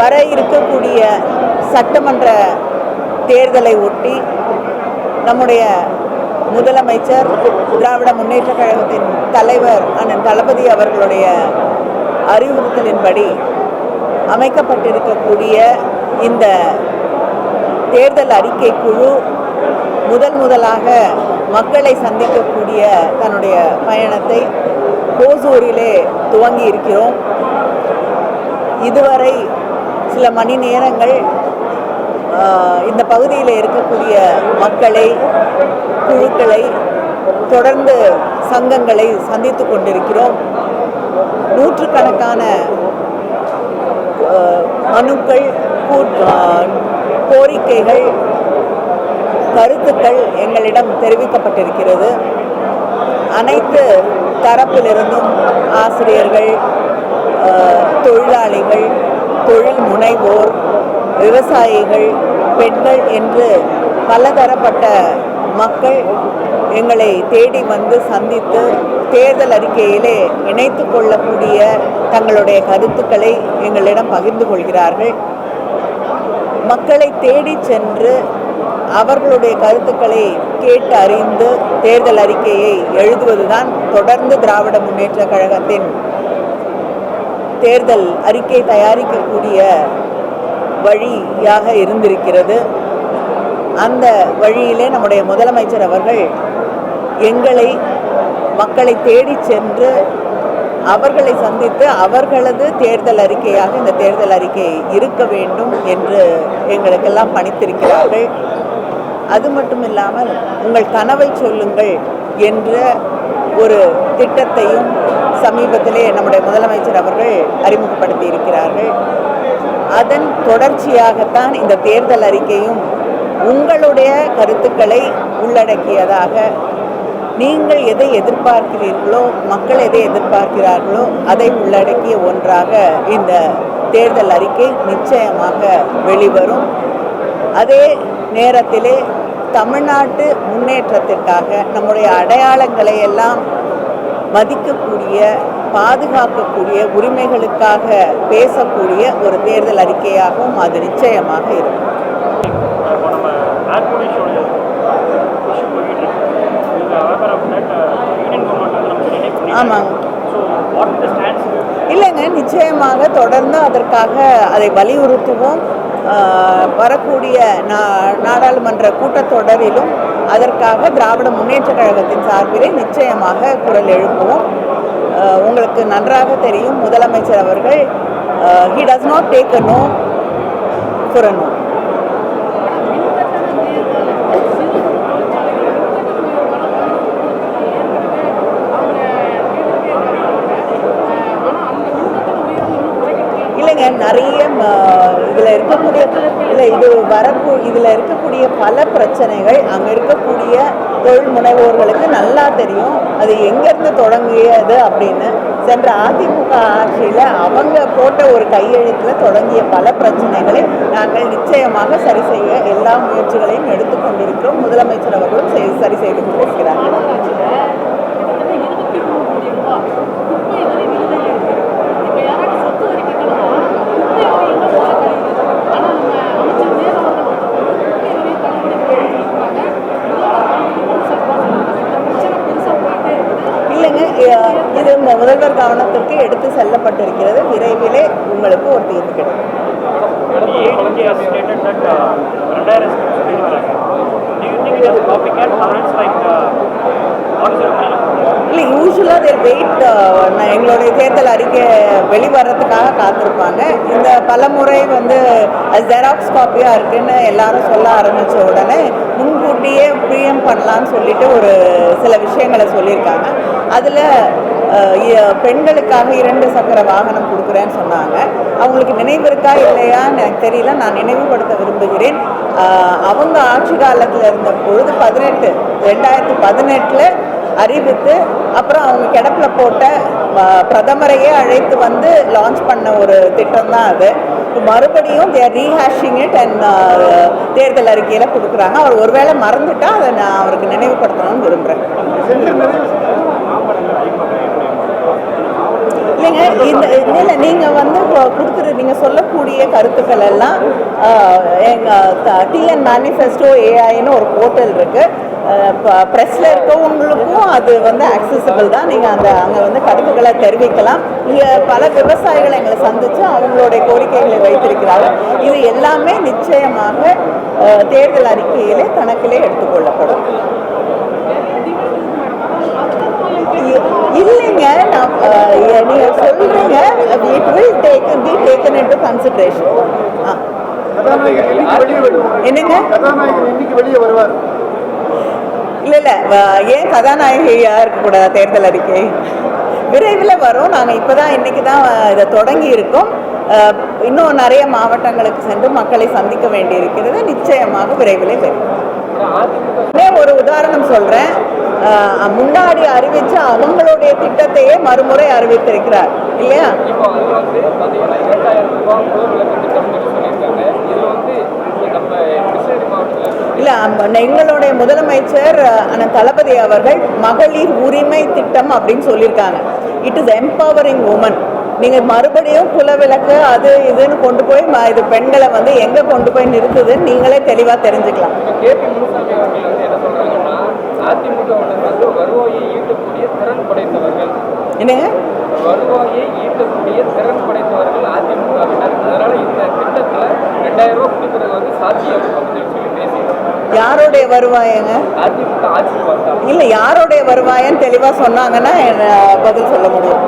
வர இருக்கக்கூடிய சட்டமன்ற தேர்தலை ஒட்டி நம்முடைய முதலமைச்சர் திராவிட முன்னேற்ற கழகத்தின் தலைவர் அண்ணன் தளபதி அவர்களுடைய அறிவுறுத்தலின்படி அமைக்கப்பட்டிருக்கக்கூடிய இந்த தேர்தல் அறிக்கை குழு முதல் முதலாக மக்களை சந்திக்கக்கூடிய தன்னுடைய பயணத்தை கோசூரிலே துவங்கி இருக்கிறோம். இதுவரை சில மணி நேரங்கள் இந்த பகுதியில் இருக்கக்கூடிய மக்களை குழுக்களை தொடர்ந்து சங்கங்களை சந்தித்து கொண்டிருக்கிறோம். நூற்றுக்கணக்கான மனுக்கள் கூட்- கோரிக்கைகள் கருத்துக்கள் எங்களிடம் தெரிவிக்கப்பட்டிருக்கிறது. அனைத்து தரப்பிலிருந்தும் ஆசிரியர்கள் தொழிலாளிகள் தொழில் முனைவோர் விவசாயிகள் பெண்கள் என்று பலதரப்பட்ட மக்கள் எங்களை தேடி வந்து சந்தித்து தேர்தல் அறிக்கையிலே இணைத்து கொள்ளக்கூடிய தங்களுடைய கருத்துக்களை எங்களிடம் பகிர்ந்து கொள்கிறார்கள். மக்களை தேடி சென்று அவர்களுடைய கருத்துக்களை கேட்டு அறிந்து தேர்தல் அறிக்கையை எழுதுவதுதான் தொடர்ந்து திராவிட முன்னேற்ற கழகத்தின் தேர்தல் அறிக்கை தயாரிக்கக்கூடிய வழியாக இருந்திருக்கிறது. அந்த வழியிலே நம்முடைய முதலமைச்சர் அவர்கள் எங்களை மக்களை தேடி சென்று அவர்களை சந்தித்து அவர்களது தேர்தல் அறிக்கையாக இந்த தேர்தல் அறிக்கை இருக்க வேண்டும் என்று எங்களுக்கெல்லாம் பணித்திருக்கிறார்கள். அது மட்டும் இல்லாமல் உங்கள் கனவை சொல்லுங்கள் என்ற ஒரு திட்டத்தையும் சமீபத்திலே நம்முடைய முதலமைச்சர் அவர்கள் அறிமுகப்படுத்தி இருக்கிறார்கள் அதன் தொடர்ச்சியாகத்தான் இந்த தேர்தல் அறிக்கையும் உங்களுடைய கருத்துக்களை உள்ளடக்கியதாக நீங்கள் எதை எதிர்பார்க்கிறீர்களோ மக்கள் எதை எதிர்பார்க்கிறார்களோ அதை உள்ளடக்கிய ஒன்றாக இந்த தேர்தல் அறிக்கை நிச்சயமாக வெளிவரும். அதே நேரத்திலே தமிழ்நாட்டு முன்னேற்றத்திற்காக நம்முடைய அடையாளங்களை எல்லாம் மதிக்கக்கூடிய பாதுகாக்கக்கூடிய உரிமைகளுக்காக பேசக்கூடிய ஒரு தேர்தல் அறிக்கையாகவும் அது நிச்சயமாக இருக்கும். ஆமாங்க. இல்லைங்க நிச்சயமாக தொடர்ந்து அதற்காக அதை வலியுறுத்துவோம். வரக்கூடிய நா நாடாளுமன்ற கூட்டத்தொடரிலும் அதற்காக திராவிட முன்னேற்ற கழகத்தின் சார்பிலே நிச்சயமாக குரல் எழுப்புவோம். உங்களுக்கு நன்றாக தெரியும். முதலமைச்சர் அவர்கள் he does not take a no for a no இல்லைங்க நிறைய இதில் இருக்கக்கூடிய இல்லை இது வரக்கூ இதில் இருக்கக்கூடிய பல பிரச்சனைகள் அங்கே இருக்கக்கூடிய தொழில் முனைவோர்களுக்கு நல்லா தெரியும். அது எங்கேருந்து தொடங்கியது அப்படின்னு. சென்ற அதிமுக ஆட்சியில் அவங்க போட்ட ஒரு கையெழுத்தில் தொடங்கிய பல பிரச்சனைகளை நாங்கள் நிச்சயமாக சரி செய்ய எல்லா முயற்சிகளையும் எடுத்துக்கொண்டிருக்கிறோம் முதலமைச்சர் அவர்களும் சரி செய்து கொண்டிருக்கிறார்கள் இல்லைங்க அஹ், இது இந்த முதல்வர் கவனத்திற்கு எடுத்து செல்லப்பட்டிருக்கிறது. விரைவிலே உங்களுக்கு ஒரு தீர்வு கிடைக்கும். இல்லை யூஸ்வலாக வெயிட் uh, எங்களுடைய தேர்தல் அறிக்கை வெளிவரத்துக்காக காத்திருப்பாங்க. இந்த பலமுறை வந்து அது ஜெராக்ஸ் காப்பியாக இருக்குன்னு எல்லாரும் சொல்ல ஆரம்பித்த உடனே முன்கூட்டியே பிஎம் பண்ணலான்னு சொல்லிட்டு ஒரு சில விஷயங்களை சொல்லியிருக்காங்க. அதில் பெண்களுக்காக இரண்டு சக்கர வாகனம் கொடுக்குறேன்னு சொன்னாங்க. அவங்களுக்கு நினைவு இருக்கா இல்லையான்னு எனக்கு தெரியல. நான் நினைவுபடுத்த விரும்புகிறேன். அவங்க ஆட்சி காலத்தில் இருந்த பொழுது பதினெட்டு ரெண்டாயிரத்தி பதினெட்டில் அறிவித்து அப்புறம் அவங்க கிடப்பில் போட்ட பிரதமரையே அழைத்து வந்து லான்ச் பண்ண ஒரு திட்டம் தான் அது. மறுபடியும் தேர் ரீஹேஷிங் இட் அண்ட் தேர்தல் அறிக்கையில் கொடுக்குறாங்க. அவர் ஒருவேளை மறந்துட்டா அதை நான் அவருக்கு நினைவுபடுத்தணும்னு விரும்புகிறேன் இல்லைங்க இந்த இல்லை நீங்கள் வந்து கொடுத்துரு நீங்கள் சொல்லக்கூடிய கருத்துக்கள் எல்லாம் எங்கள் டிஎன் மேனிஃபெஸ்டோ ஏஐன்னு ஒரு போர்ட்டல் இருக்குது ப்ரெஸ்ஸில் இருக்கவங்களுக்கும் அது வந்து அக்சசபிள் தான். நீங்கள் அந்த அங்கே வந்து கருத்துக்களை தெரிவிக்கலாம். இங்கே பல விவசாயிகளை எங்களை சந்தித்து அவங்களுடைய கோரிக்கைகளை வைத்திருக்கிறார்கள் இது எல்லாமே நிச்சயமாக தேர்தல் அறிக்கையிலே கணக்கிலே எடுத்துக்கொள்ளப்படும். டேக்கன் இன்டு கன்சிடரேஷன் கதாநாயகன் என்னைக்கு வெளியே வருவார் என்னங்க? கதாநாயகன் இன்னைக்கு வெளியே வருவார். இல்ல இல்ல. ஏன் கதாநாயகியா இருக்கக்கூடாது தேர்தல் அறிக்கை? விரைவில் வரும். நாங்கள் இப்போ தான் இன்றைக்கி தான் இதை தொடங்கி இருக்கோம். இன்னும் நிறைய மாவட்டங்களுக்கு சென்று மக்களை சந்திக்க வேண்டியிருக்கிறது. நிச்சயமாக விரைவிலே வரும். ஒரே உதாரணம் சொல்கிறேன் முன்னாடி அறிவிச்ச அவங்களுடைய திட்டத்தையே மறுமுறை அறிவித்திருக்கிறார். இல்லையா இப்போ அது வந்து பார்த்தீங்கன்னா இரண்டாயிரம் ரூபாய் முதல் விளக்கு திட்டம்னு சொல்லியிருக்காங்க. இதில் வந்து நம்ம கிருஷ்ணகிரி மாவட்டத்தில் இல்லை எங்களுடைய முதலமைச்சர் தளபதி அவர்கள் மகளிர் உரிமை திட்டம் அப்படின்னு சொல்லியிருக்காங்க. இட் இஸ் எம்பவரிங் உமன் நீங்கள் மறுபடியும் குலவிளக்கு அது இதுன்னு கொண்டு போய் இது பெண்களை வந்து எங்கே கொண்டு போய் நிறுத்துதுன்னு நீங்களே தெளிவாக தெரிஞ்சுக்கலாம். என்னங்க? திறன் படைத்தவர்கள் அதிமுகவினர் அதனால இந்த திட்டத்தில் ரெண்டாயிரம் ரூபாய் கொடுக்கறது வந்து சாத்தியம் அப்படின்னு சொல்லி பேசியிருக்காங்க யாருடைய வருவாயங்க? அதிமுக வந்தால் இல்லை யாருடைய வருவாயன்னு தெளிவாக சொன்னாங்கன்னா என்ன பதில் சொல்ல முடியும்?